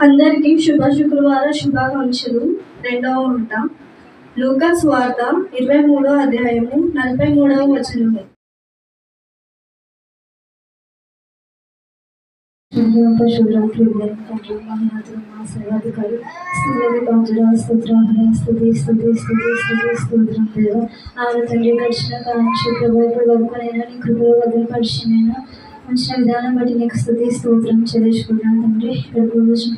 అందరికీ శుభ శుక్రవార శుభాకాంక్షలు. రెండవ వంట లూకాస్ వార్త ఇరవై మూడవ అధ్యాయము నలభై మూడవ వచనము. శుభ్రంతో తండ్రి సేవాధికారి స్థుతి స్థుతి స్థుతి స్థుతి స్తోత్రం దేవ తండ్రి గడిచిన కాలం శుక్రవారం వరకు నేను నీ కృపలో వదిలిపరిచినైనా ఉంచిన విధానం బట్టి నీకు స్థుతి స్తోత్రం చెల్లించుకున్నాను తండ్రి. ఇక్కడ పూర్వజం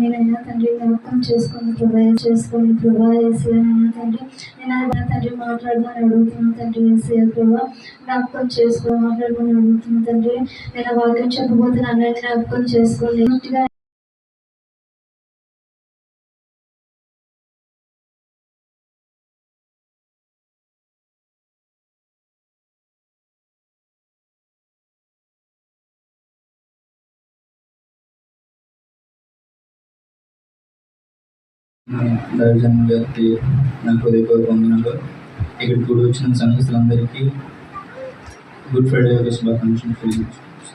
నేనైనా తండ్రి జ్ఞాపకం చేసుకొని ప్రభా చేసుకొని ప్రభా వేసేనైనా తండ్రి. నేను తండ్రి మాట్లాడమని అడుగుతున్నాను తండ్రి వేసే ప్రభా. జ్ఞాపకం చేసుకొని మాట్లాడమని అడుగుతున్నాను తండ్రి. నేను వాక్యం చెప్పబోతున్నా జ్ఞాపకం చేసుకోండి పూర్తిగా గారికి నా హృదయపూర్వక వందనాలు. ఇక్కడ కూడా వచ్చిన సంఘస్థులందరికీ గుడ్ ఫ్రైడే యొక్క శుభాకాంక్షలు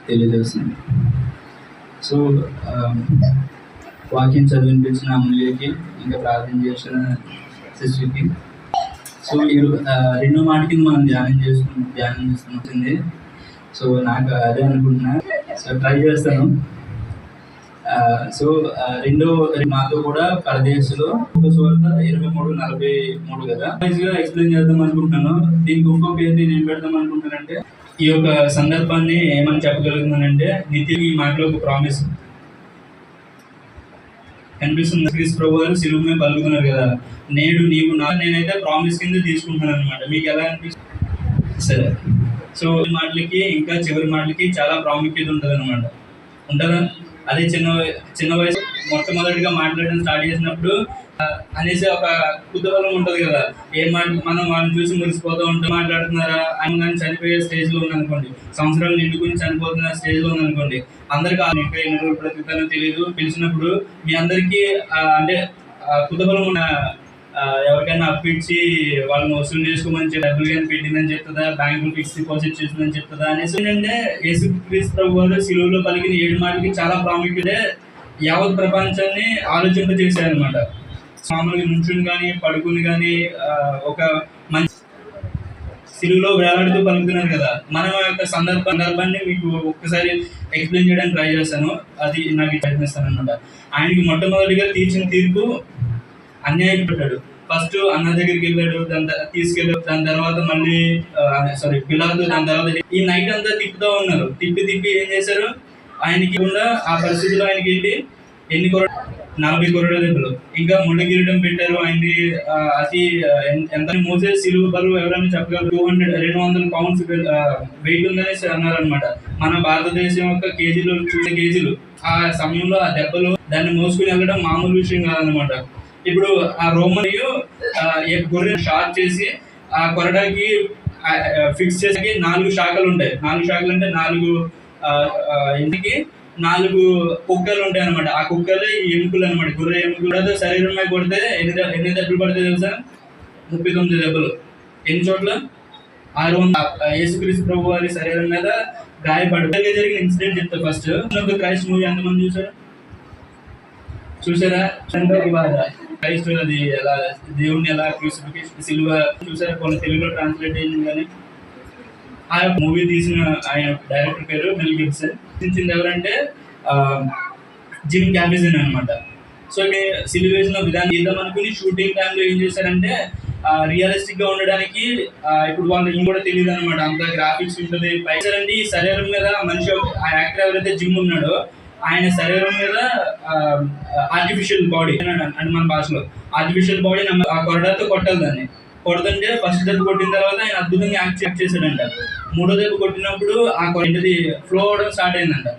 తెలియజేస్తుంది సో వాక్యం చదివినిపించిన అమూల్యకి ఇంకా ప్రార్థన చేసిన శిష్యుకి సో ఈ రెండో మాట కింద మనం ధ్యానం చేసుకుని ధ్యానం చేస్తున్నట్టుంది సో నాకు అదే అనుకుంటున్నా. సో ట్రై చేస్తాను. సో ఆ, రెండో మాతో కూడా పరదేశంలో. ఒక సువార్త ఇరవై మూడు నలభై మూడు కదా. గా ఎక్స్ప్లెయిన్ చేద్దాం అనుకుంటున్నాను. దీనికి ఇంకో పేరు నేను ఏం పెడదాం అనుకుంటానంటే ఈ యొక్క సందర్భాన్ని ఏమని చెప్పగలుగుతున్నానంటే నిత్యం ఈ మాటలో ఒక ప్రామిస్ కనిపిస్తుంది. క్రీస్తు ప్రభు గారు సిలువు మీద పలుకుతున్నారు కదా. నేడు నీవు నా నేనైతే ప్రామిస్ కింద తీసుకుంటున్నాను అనమాట మీకు ఎలా అనిపిస్తుంది? సరే. సో మాటలకి ఇంకా చివరి మాటలకి చాలా ప్రాముఖ్యత ఉంటుంది అనమాట ఉంటుందా? అదే చిన్న చిన్న వయసు మొట్టమొదటిగా మాట్లాడడం స్టార్ట్ చేసినప్పుడు అనేసి ఒక కుతూహలం ఉంటుంది కదా. ఏం మాట మనం వాళ్ళని చూసి మురిసిపోతూ ఉంటాం మాట్లాడుతున్నారా అని కానీ చనిపోయే స్టేజ్లో ఉందనుకోండి. సంవత్సరాలు నిండుకుని చనిపోతున్న స్టేజ్లో ఉందనుకోండి. అందరికీ ఆ ఇంకా ఎన్ని రోజులు బ్రతుకుతానో తెలియదు పిలిచినప్పుడు మీ అందరికీ అంటే కుతూహలం ఉన్న ఎవరికైనా అప్పిచ్చి వాళ్ళని వసూలు చేసుకోమని చెప్పి డబ్బులు కానీ పెట్టిందని చెప్తుందా? బ్యాంకులు ఫిక్స్ డిపాజిట్ చేసిందని చెప్తుందా? అనేసి ఏంటంటే యేసు క్రీస్తు ప్రభు వారు సిలువలో పలికిన ఏడు మాటలకి చాలా ప్రాముఖ్యత యావత్ ప్రపంచాన్ని ఆలోచింపజేశారనమాట మామూలుగా నుంచుని కానీ పడుకుని కానీ ఒక మంచి సిలువులో వేలాడుతూ పలుకుతున్నారు కదా. మనం యొక్క సందర్భ సందర్భాన్ని మీకు ఒక్కసారి ఎక్స్ప్లెయిన్ చేయడానికి ట్రై చేస్తాను. అది నాకు ప్రయత్నిస్తాను అనమాట ఆయనకి మొట్టమొదటిగా తీర్చిన తీర్పు అన్యాయం పెట్టాడు. ఫస్ట్ అన్న దగ్గరికి వెళ్ళాడు దాని తీసుకెళ్ళాడు దాని తర్వాత మళ్ళీ సారీ పిల్లలతో దాని తర్వాత ఈ నైట్ అంతా తిప్పుతూ ఉన్నారు. తిప్పి తిప్పి ఏం చేశారు? ఆయనకి కూడా ఆ పరిస్థితిలో ఆయనకి వెళ్ళి ఎన్ని కొర నలభై కొరడ దెబ్బలు ఇంకా ముళ్ళ కిరీటం పెట్టారు ఆయన్ని అతి ఎంత? మోసే సిలువ బరువు ఎవరైనా చెప్పగలరు? టూ హండ్రెడ్ రెండు వందల పౌండ్స్ వెయిట్ ఉందని అన్నారనమాట మన భారతదేశం యొక్క కేజీలు చూసే కేజీలు. ఆ సమయంలో ఆ దెబ్బలు దాన్ని మోసుకుని వెళ్ళడం మామూలు విషయం కాదనమాట ఇప్పుడు ఆ రోమనియు గొర్రె షార్ట్ చేసి ఆ కొరడానికి ఫిక్స్ చేసి నాలుగు శాఖలు ఉంటాయి. నాలుగు శాఖలు అంటే నాలుగు ఇంటికి నాలుగు కుక్కలు ఉంటాయి అనమాట ఆ కుక్కలే ఎముకలు అనమాట గొర్రె ఎముకలతో శరీరం మీద కొడితే ఎన్ని ఎన్ని దెబ్బలు పడతాయి తెలుసా? ముప్పై తొమ్మిది దెబ్బలు. ఎన్ని చోట్ల? ఆరు వందల యేసుక్రీస్తు ప్రభు వారి శరీరం మీద గాయపడి జరిగిన ఇన్సిడెంట్ చెప్తా ఫస్ట్. క్రైస్ట్ మూవీ ఎంతమంది చూసారు? చూసారా? చంద్రబాబు బాధ క్రైస్తున్నది అది ఎలా దేవుణ్ణి ఎలా క్రూసిఫికేషన్ సిల్వ కొన్ని తెలుగులో ట్రాన్స్లేట్ అయింది కానీ. ఆ యొక్క మూవీ తీసిన ఆయన డైరెక్టర్ పేరు మెల్ గిబ్సన్ తీసింది ఎవరంటే జిమ్ క్యాబిజన్ అనమాట సో సిలువ వేసిన విధానం తీద్దాం అనుకుని షూటింగ్ టైంలో ఏం చేశారంటే రియలిస్టిక్గా ఉండడానికి ఇప్పుడు వాళ్ళు ఏం కూడా తెలియదు అనమాట అంత గ్రాఫిక్స్ ఉంటుంది పైసరండి శరీరం మీద మనిషి ఒక- ఆ యాక్టర్ ఎవరైతే జిమ్ ఉన్నాడో ఆయన శరీరం మీద ఆర్టిఫిషియల్ బాడీ అంటే మన భాషలో. ఆర్టిఫిషియల్ బాడీ ఆ కొరడాతో కొట్టాలి దాన్ని. కొడుతుంటే ఫస్ట్ దెబ్బ కొట్టిన తర్వాత ఆయన అద్భుతంగా యాక్ట్ యాక్ట్ చేశాడంట. మూడో దెబ్బ కొట్టినప్పుడు ఆ కొంటది ఫ్లో అవడం స్టార్ట్ అయిందంట.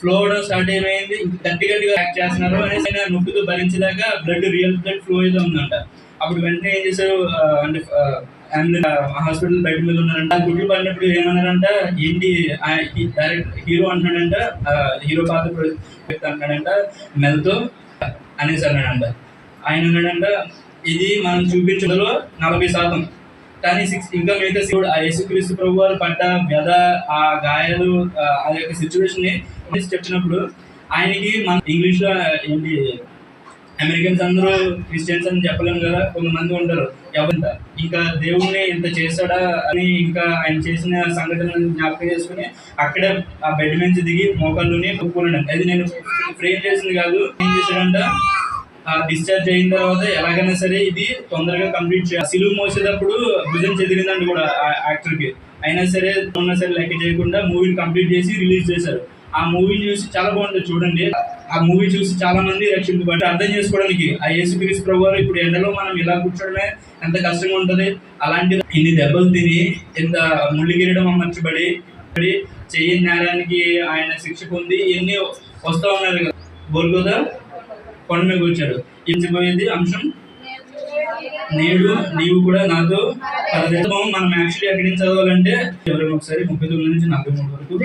ఫ్లో అవడం స్టార్ట్ ఏమైంది? గట్టి గట్టిగా యాక్ట్ చేస్తున్నారు అనేసి ఆయన నొప్పితో భరించలేక బ్లడ్ రియల్ బ్లడ్ ఫ్లో అయితే ఉందంట. అప్పుడు వెంటనే ఏం చేశారు అంటే అండ్ హాస్పిటల్ బయట మీద ఉన్నారంట. ఆ గుడ్లు పడినప్పుడు ఏమన్నారంట? ఏంటి డైరెక్ట్ హీరో అంటున్నాడంట హీరో పాత్ర వ్యక్తి అంటున్నాడంట మెల్తో అనేసి అన్నాడంట. ఆయన అన్నాడంట ఇది మనం చూపించడంలో నలభై శాతం. కానీ సిక్స్ ఇంకా మిగతా శివుడు ఆ యేసుక్రీస్తు ప్రభు వారు పడ్డ వ్యధ ఆ గాయాలు ఆ యొక్క సిచ్యువేషన్ని చెప్పినప్పుడు ఆయనకి మన ఇంగ్లీష్లో ఏంటి అమెరికన్స్ అందరూ క్రిస్టియన్స్ అని చెప్పలేము కదా కొంతమంది ఉంటారు. ఎవరంత ఇంకా దేవుణ్ణి ఇంత చేశాడా అని ఇంకా ఆయన చేసిన సంఘటనలను జ్ఞాపకం చేసుకుని అక్కడే ఆ బెడ్ నుంచి దిగి మోకాళ్ళుని ఒప్పుకున్నాడు అది నేను ఫ్రేమ్ చేసింది కాదు. ఏం చేశాడంట? ఆ డిశ్చార్జ్ అయిన తర్వాత ఎలాగైనా సరే ఇది తొందరగా కంప్లీట్ చేయాలి. సిలువు మోసేటప్పుడు భుజం చెదిరిందండి కూడా యాక్టర్కి అయినా సరే ఉన్నా సరే లెక్క చేయకుండా మూవీని కంప్లీట్ చేసి రిలీజ్ చేశారు. ఆ మూవీని చూసి చాలా బాగుంటుంది చూడండి. ఆ మూవీ చూసి చాలా మంది రక్షింపబడి అర్థం చేసుకోవడానికి ఆ యేసుక్రీస్తు ప్రభు ఇప్పుడు ఎండలో మనం ఇలా కూర్చోడమే ఎంత కష్టంగా ఉంటది. అలాంటి ఇన్ని దెబ్బలు తిని ఇంత ముళ్ళు గిరడం అమర్చబడి చెయ్యి నేరానికి ఆయన శిక్ష పొంది ఇన్ని వస్తా ఉన్నారు కదా. బోల్గోదా కొండ మీద కూర్చాడు ఎంచిపోయేది అంశం? నేడు నీవు కూడా నాతో మనం యాక్చువల్లీ ఎక్కడి నుంచి చదవాలంటే ఎవరైనా ఒకసారి ముప్పై తొమ్మిది నుంచి నలభై మూడు వరకు.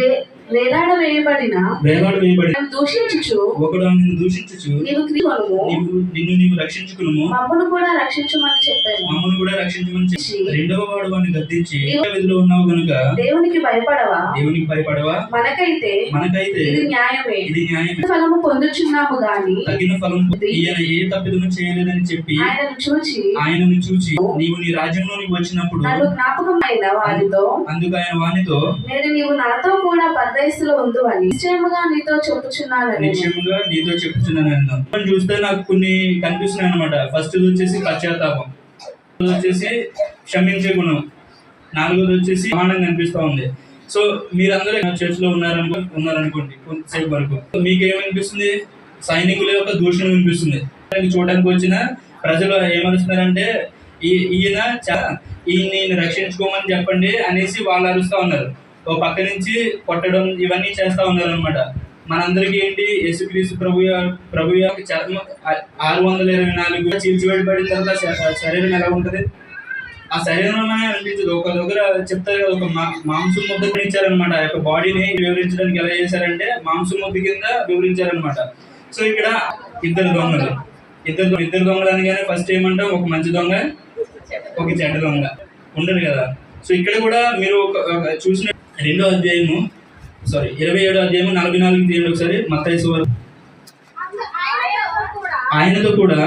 వేలాడ వేయబడిన వేలాడు వేయబడి నన్ను దూషించుచు. ఒకడు నిన్ను దూషించు నీవు క్రీస్తును నీవు నిన్ను నీవు రక్షించుకును మమ్మను కూడా రక్షించమని చెప్పాను. కూడా రక్షించమని చెప్పి రెండవ వాడు వాడిని గద్దించి విధిలో ఉన్నావు గనుక దేవునికి భయపడవా? దేవునికి భయపడవా? మనకైతే మనకైతే ఇది న్యాయమే. ఇది ఫలము పొందుచున్నాము గాని తగిన ఫలం ఈయన ఏ తప్పిదము చేయలేదని చెప్పి ఆయనను చూచి ఆయనను చూచి నీవు నీ రాజ్యంలో నీవు వచ్చినప్పుడు జ్ఞాపకం అయిన వారితో అందుకు ఆయన వానితో నేను నీవు నాతో కూడా పరదేశంలో ఉందు అని. నిశ్చయముగా నీతో చెప్పుచున్నాను నిశ్చయముగా నీతో చెప్తున్నాను మనం చూస్తే నాకు కొన్ని కనిపిస్తున్నాయి అనమాట ఫస్ట్ వచ్చేసి పశ్చాత్తాపం. వచ్చేసి క్షమించే గుణం. నాలుగోది వచ్చేసి సమానం కనిపిస్తూ ఉంది. సో మీరందరూ చర్చ్లో ఉన్నారనుకో ఉన్నారనుకోండి కొంతసేపు వరకు. మీకు ఏమనిపిస్తుంది సైనికుల యొక్క దూషణ అనిపిస్తుంది చూడడానికి వచ్చిన ప్రజలు ఏమరుస్తున్నారంటే ఈ- ఈయన రక్షించుకోమని చెప్పండి అనేసి వాళ్ళు అరుస్తూ ఉన్నారు. ఒక పక్క నుంచి కొట్టడం ఇవన్నీ చేస్తా ఉన్నారు అనమాట మనందరికీ ఏంటి? యేసుక్రీస్తు ప్రభు ప్రభు యొక్క చర్మ ఆరు వందల ఇరవై నాలుగు చీల్చివేయబడిన తర్వాత శరీరం ఎలా ఉంటుంది? ఆ శరీరంలోనే అనిపించదు. ఒక దగ్గర చెప్తారు కదా ఒక మా- మాంసం ముద్ద ఇచ్చారనమాట ఆ యొక్క బాడీని వివరించడానికి ఎలా చేశారంటే మాంసం ముద్ద కింద వివరించారనమాట సో ఇక్కడ ఇద్దరు దొంగలు. ఇద్దరు ఇద్దరు దొంగలు అనగానే ఫస్ట్ ఏమంటాం? ఒక మంచి దొంగ ఒక చెడ్డ దొంగ. ఉండదు కదా? సో ఇక్కడ కూడా మీరు ఒక ఒక చూసిన రెండో అధ్యాయము సారీ ఇరవై ఏడో అధ్యాయము నలభై నాలుగు తీయండి ఒకసారి మత్తయి వారు ఆయనతో కూడా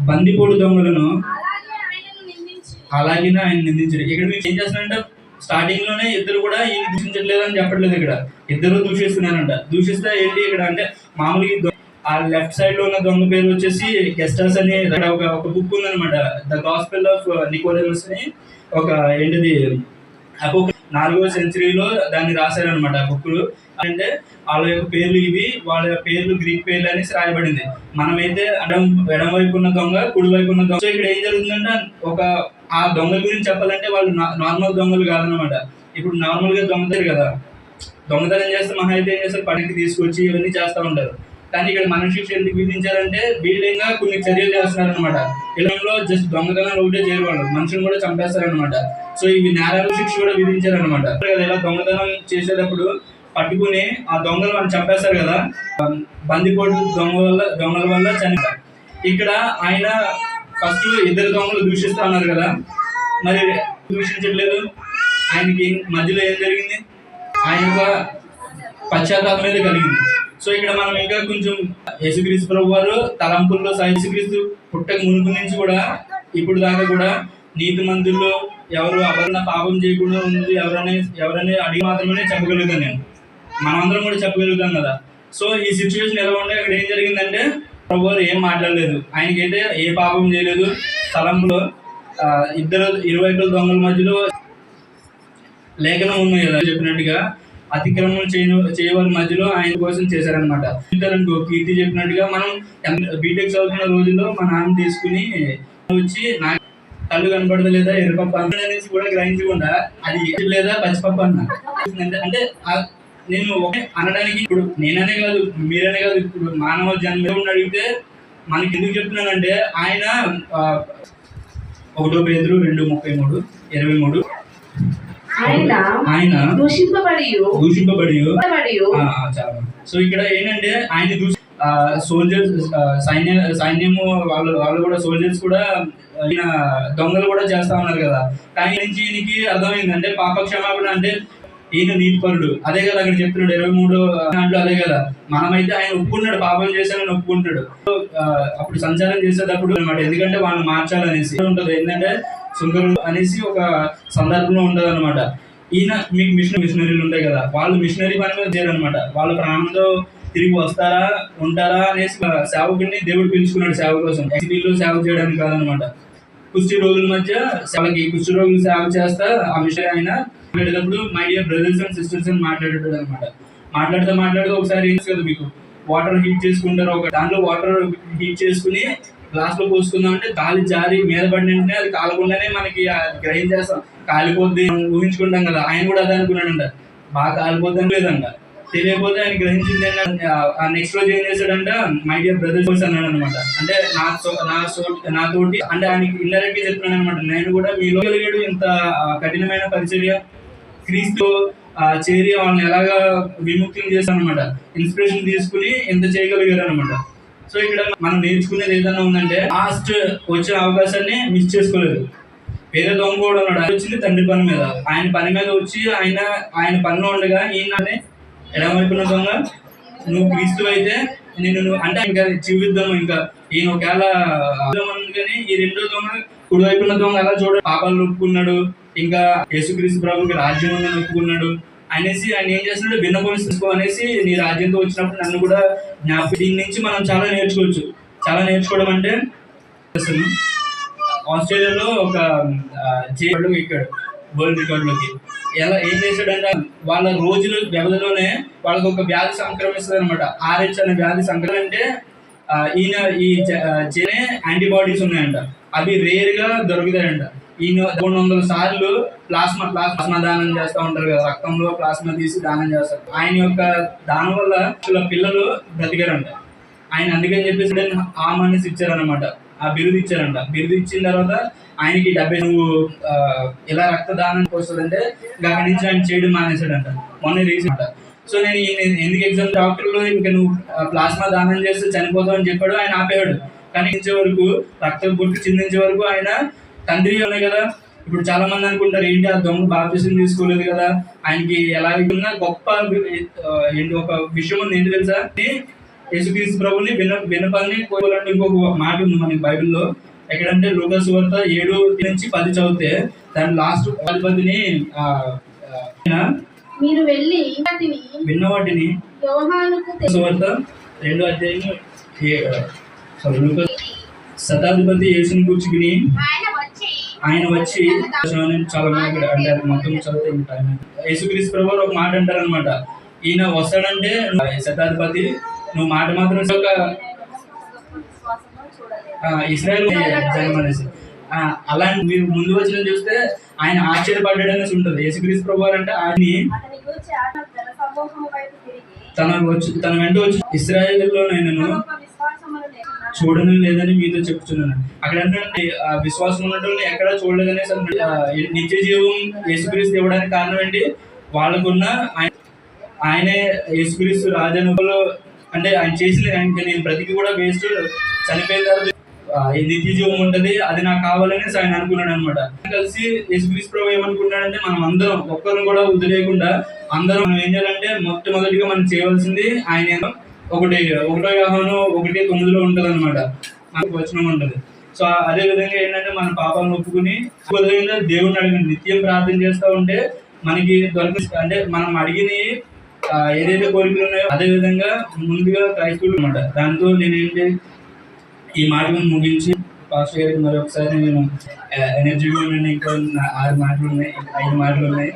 బందిపోడు దొంగలను అలాగే ఆయన నిందించారు. ఇక్కడ మీకు ఏం చేస్తున్నారంట? స్టార్టింగ్లోనే ఇద్దరు కూడా ఈయన దూషించట్లేదు అని చెప్పట్లేదు ఇక్కడ. ఇద్దరు దూషిస్తున్నారంట. దూషిస్తే ఏంటి ఇక్కడ అంటే మామూలుగా ఆ లెఫ్ట్ సైడ్లో ఉన్న దొంగ పేరు వచ్చేసి గెస్టర్స్ అని ఒక ఒక బుక్ ఉందనమాట ద గాస్పెల్ ఆఫ్ నికోడమస్ అని ఒక ఏంటిది? అపో నాలుగో సెంచరీలో దాన్ని రాశారనమాట ఆ బుక్లు అంటే వాళ్ళ యొక్క పేర్లు ఇవి వాళ్ళ యొక్క పేర్లు గ్రీక్ పేర్లు అనేసి రాయబడింది. మనమైతే అడం ఎడం వైపు ఉన్న దొంగ కుడి వైపు ఉన్న దొంగ. సో ఇక్కడ ఏం జరుగుతుందంటే ఒక ఆ దొంగల గురించి చెప్పాలంటే వాళ్ళు నార్మల్ దొంగలు కాదనమాట ఇప్పుడు నార్మల్గా దొంగతారు కదా. దొంగతనం చేస్తే మహా అయితే ఏం చేస్తారు? పనికి తీసుకొచ్చి ఇవన్నీ చేస్తూ ఉంటారు. కానీ ఇక్కడ మన శిక్ష ఎందుకు విధించారంటే వీళ్ళంగా కొన్ని చర్యలు చేస్తున్నారనమాట అనమాట జస్ట్ దొంగతనాలు ఒకటే చేయవాళ్ళు మనుషులు కూడా చంపేస్తారనమాట సో ఇవి నేరాల శిక్ష కూడా విధించారనమాట ఇలా దొంగతనం చేసేటప్పుడు పట్టుకుని ఆ దొంగలు మనం చంపేస్తారు కదా. బందిపోటు దొంగ వల్ల దొంగల వల్ల చనిపోతారు ఇక్కడ ఆయన ఫస్ట్ ఇద్దరు దొంగలు దూషిస్తా ఉన్నారు కదా. మరి దూషించట్లేదు. ఆయనకి మధ్యలో ఏం జరిగింది? ఆయన యొక్క పశ్చాత్తాపం మీద కలిగింది. సో ఇక్కడ మనం ఇంకా కొంచెం యేసుక్రీస్తు ప్రభు వారు తలంపుల్లో సా- యేసుక్రీస్తు పుట్టక మునుపు నుంచి కూడా ఇప్పుడు దాకా కూడా నీతి మందుల్లో ఎవరు ఎవరైనా పాపం చేయకుండా ఉంది ఎవరైనా ఎవరైనా అడిగి మాత్రమే చెప్పగలుగుతాను నేను. మనమందరం కూడా చెప్పగలుగుతాం కదా. సో ఈ సిచ్యువేషన్ ఎలా ఉండే అక్కడ ఏం జరిగిందంటే ప్రభు వారు ఏం మాట్లాడలేదు. ఆయనకైతే ఏ పాపం చేయలేదు. తలంపులో ఇద్దరు ఇరువైపుల దొంగల మధ్యలో లేఖనం ఉన్నాయి కదా చెప్పినట్టుగా. అతిక్రమం చేయ చేయవారి మధ్యలో ఆయన కోసం చేశారనమాట అనుకో కీర్తి చెప్పినట్టుగా మనం బీటెక్ చదువుతున్న రోజుల్లో మా నాన్న తీసుకుని వచ్చి నా కళ్ళు కనపడలేదా ఎర్రపప్పు అనేసి కూడా గ్రహించకుండా అది లేదా పచ్చిపప్ప అన్న. అంటే- నేను ఒకే అనడానికి ఇప్పుడు నేననే కాదు మీరనే కాదు ఇప్పుడు మానవ జన్మ అడిగితే మనకి ఎందుకు చెప్తున్నానంటే ఆయన ఒకటో పేదరు రెండు ముప్పై మూడు ఇరవై మూడు ఆయన ఆయన దూషింపబడి సో ఇక్కడ ఏంటంటే ఆయన సోల్జర్స్ సైన్య సైన్యము వాళ్ళు వాళ్ళు కూడా సోల్జర్స్ కూడా ఈయన దొంగలు కూడా చేస్తా ఉన్నారు కదా. కానీ నుంచి ఈయనకి అర్థమైంది. అంటే పాప క్షమాపణ అంటే ఈయన నీతిపరుడు. అదే కదా అక్కడ చెప్తున్నాడు ఇరవై మూడు దాంట్లో అదే కదా. మనమైతే ఆయన ఒప్పుకున్నాడు పాపం చేశానని ఒప్పుకుంటాడు అప్పుడు సంచారం చేసేటప్పుడు అనమాట ఎందుకంటే వాళ్ళని మార్చాలనేసి. ఉంటది? ఏంటంటే సుందరులు అనేసి ఒక సందర్భంలో ఉంటది అనమాట ఈయన మీకు మిషన్ మిషనరీలు ఉంటాయి కదా వాళ్ళు మిషనరీ పని మీద చేయరనమాట వాళ్ళ ప్రాణంతో తిరిగి వస్తారా ఉంటారా అనేసి సేవకుడిని దేవుడు పిలుచుకున్నాడు సేవ కోసం. ఎక్సిబీలో సేవ చేయడానికి కాదనమాట కుష్టి రోగుల మధ్య వాళ్ళకి కుష్టి రోగులు సేవ చేస్తా ఆ మిషన్ ఆయన మాట్లాడేటప్పుడు my dear brothers and sisters అని మాట్లాడేటాడు అనమాట మాట్లాడుతూ మాట్లాడుతూ ఒకసారి ఏం కదా మీకు? వాటర్ హీట్ చేసుకుంటారు ఒక దాంట్లో వాటర్ హీట్ చేసుకుని గ్లాస్లో పోసుకుందాం అంటే గాలి జారి మీద పడిన అది కాలకుండానే మనకి గ్రహం చేస్తాం. కాలిపోద్ది ఊహించుకుంటాం కదా. ఆయన కూడా అదే అనుకున్నాడంట. బాగా కాలిపోద్దని లేదంట తెలియకపోతే ఆయన గ్రహించింది ఏంటంటే ఆ నెక్స్ట్ రోజు ఏం చేశాడంట మై డియర్ బ్రదర్స్ అన్నాడు అనమాట అంటే నా సో- నా సో- నాతోటి అంటే ఆయనకి ఇండైరెక్ట్గా చెప్తున్నాను అనమాట నేను కూడా మీలో కలిగాడు ఇంత కఠినమైన పరిచర్య క్రీస్తు చేరి వాళ్ళని ఎలాగా విముక్తిని చేశాను అనమాట ఇన్స్పిరేషన్ తీసుకుని ఎంత చేయగలిగారు అనమాట సో ఇక్కడ మనం నేర్చుకునేది ఏదైనా ఉందంటే లాస్ట్ వచ్చిన అవకాశాన్ని మిస్ చేసుకోలేదు. వేరే దొంగ కూడా ఉన్నాడు. వచ్చింది తండ్రి పని మీద. ఆయన పని మీద వచ్చి ఆయన ఆయన పనిలో ఉండగా ఈయననే ఎడమైపున్న దొంగ నువ్వు క్రీస్తు అయితే నేను నువ్వు అంటే ఇంకా జీవిద్దాం ఇంకా ఈయన ఒకవేళ కానీ ఈ రెండో దొంగ కుడివైపున్న దొంగ అలా చూడ. పాపాలు ఒప్పుకున్నాడు ఇంకా యేసుక్రీస్తు ప్రభుకి రాజ్యం ఉందని ఒప్పుకున్నాడు. అనేసి ఆయన ఏం చేస్తున్నాడు భిన్నపోయి తీసుకో అనేసి నీ రాజ్యంతో వచ్చినప్పుడు నన్ను కూడా జ్ఞాపకం దీని నుంచి మనం చాలా నేర్చుకోవచ్చు. చాలా నేర్చుకోవడం అంటే అసలు ఆస్ట్రేలియాలో ఒక జైలు ఎక్కాడు వరల్డ్ రికార్డులోకి. ఎలా ఏం చేశాడంటే వాళ్ళ రోజుల వ్యవధిలోనే వాళ్ళకి ఒక వ్యాధి సంక్రమిస్తుంది అనమాట ఆర్హెచ్ అనే వ్యాధి సంక్రమణ అంటే ఈయన ఈ చేనే యాంటీబాడీస్ ఉన్నాయంట. అవి రేర్గా దొరుకుతాయంట. ఈయన రెండు వందల సార్లు ప్లాస్మా ప్లాస్మా దానం చేస్తూ ఉంటారు కదా రక్తంలో ప్లాస్మా తీసి దానం చేస్తారు. ఆయన యొక్క దానం వల్ల పిల్లలు బ్రతికారంట. ఆయన అందుకని చెప్పేసి ఆ మనసు ఇచ్చారనమాట ఆ బిరుదు ఇచ్చారంట. బిరుదు ఇచ్చిన తర్వాత ఆయనకి డెబ్బై నువ్వు ఎలా ఇలా రక్తదానానికి వస్తుందంటే అక్కడి నుంచి ఆయన చేయడం మానేశాడంట. మొన్న రీసెంట్ సో నేను ఎందుకు ఎగ్జామ్ డాక్టర్లు ఇంకా నువ్వు ప్లాస్మా దానం చేస్తే చనిపోతావు అని చెప్పాడు ఆయన ఆపేవాడు. కానీ వరకు రక్త గుర్తు చిందించే వరకు ఆయన తండ్రి ఉన్నాయి కదా. ఇప్పుడు చాలా మంది అనుకుంటారు ఏంటి ఆ దొంగ బాప్తిసం తీసుకోలేదు కదా? ఆయనకి ఎలా ఉన్నా గొప్ప ఏంటి ఒక విషయం ఉంది ఏంటి తెలుసా? యేసుక్రీస్తు ప్రభుని విన వినపాలని కోరాలంటే ఇంకొక మాట ఉంది మనకి బైబిల్లో. ఎక్కడంటే లూకాసు వార్త ఏడు నుంచి పది చదివితే దాని లాస్ట్ పదిని ఆ, ఆ, మీరు వెళ్ళి విన్న వాటిని యోహానుకు లూకాసు వార్త రెండో అధ్యాయం ఏ- సారీ లూకాసు శతాధిపతి యేసుని గురించి విని ఆయన వచ్చి చాలా మంది అంటే మొత్తం చదివితే ఉంటాయి యేసుక్రీస్ ప్రభు ఒక మాట అంటారు అనమాట ఈయన వస్తాడంటే శతాధిపతి నువ్వు మాట మాత్రం ఒక ఇస్రాయల్ అనేసి. అలా అలాంటి మీరు ముందు వచ్చిన చూస్తే ఆయన ఆశ్చర్యపడ్డాడు అనేసి ఉంటుంది. యేసుక్రీస్ ప్రభు అంటే ఆయన్ని ఆయన తన వచ్చి తన వెంట వచ్చి ఇస్రాయల్లో నేను చూడడం లేదని మీతో చెప్తున్నాను అక్కడ అంటే విశ్వాసం ఉన్నటువంటి ఎక్కడ చూడలేదనేసి నిత్య జీవం యేసుక్రీస్తు ఇవ్వడానికి కారణం ఏంటి? వాళ్ళకున్న ఆయన ఆయనే యేసుక్రీస్తు రాజనుభలో అంటే ఆయన చేసిన ఆయనకి నేను బ్రతికి కూడా వేస్ట్ చనిపోయిన తర్వాత నిత్య జీవం ఉంటది అది నాకు కావాలని ఆయన అనుకున్నాడు అనమాట కలిసి యేసుక్రీస్తు ప్రభు ఏమనుకున్నాడంటే మనం అందరం ఒక్కరిని కూడా వదిలేయకుండా అందరం మనం ఏం చేయాలంటే మొట్టమొదటిగా మనం చేయవలసింది ఆయన ఏదో ఒకటి ఒకటో వ్యవహారం ఒకటి తొమ్మిదిలో ఉంటుంది అనమాట మనకు వచనం ఉంటుంది. సో అదే విధంగా ఏంటంటే మన పాపాలను ఒప్పుకుని విధంగా దేవుడిని అడిగిన నిత్యం ప్రార్థన చేస్తూ ఉంటే మనకి దొరికి అంటే మనం అడిగిన ఏదైతే కోరికలు ఉన్నాయో అదే విధంగా ముందుగా క్రైస్తవులు అనమాట దాంతో నేను ఈ మాటలను ముగించి పాస్టర్ గారికి మరొకసారి నేను ఎనర్జీగా ఉన్నాను ఇంకా ఆరు మాటలు ఉన్నాయి ఐదు మాటలు ఉన్నాయి.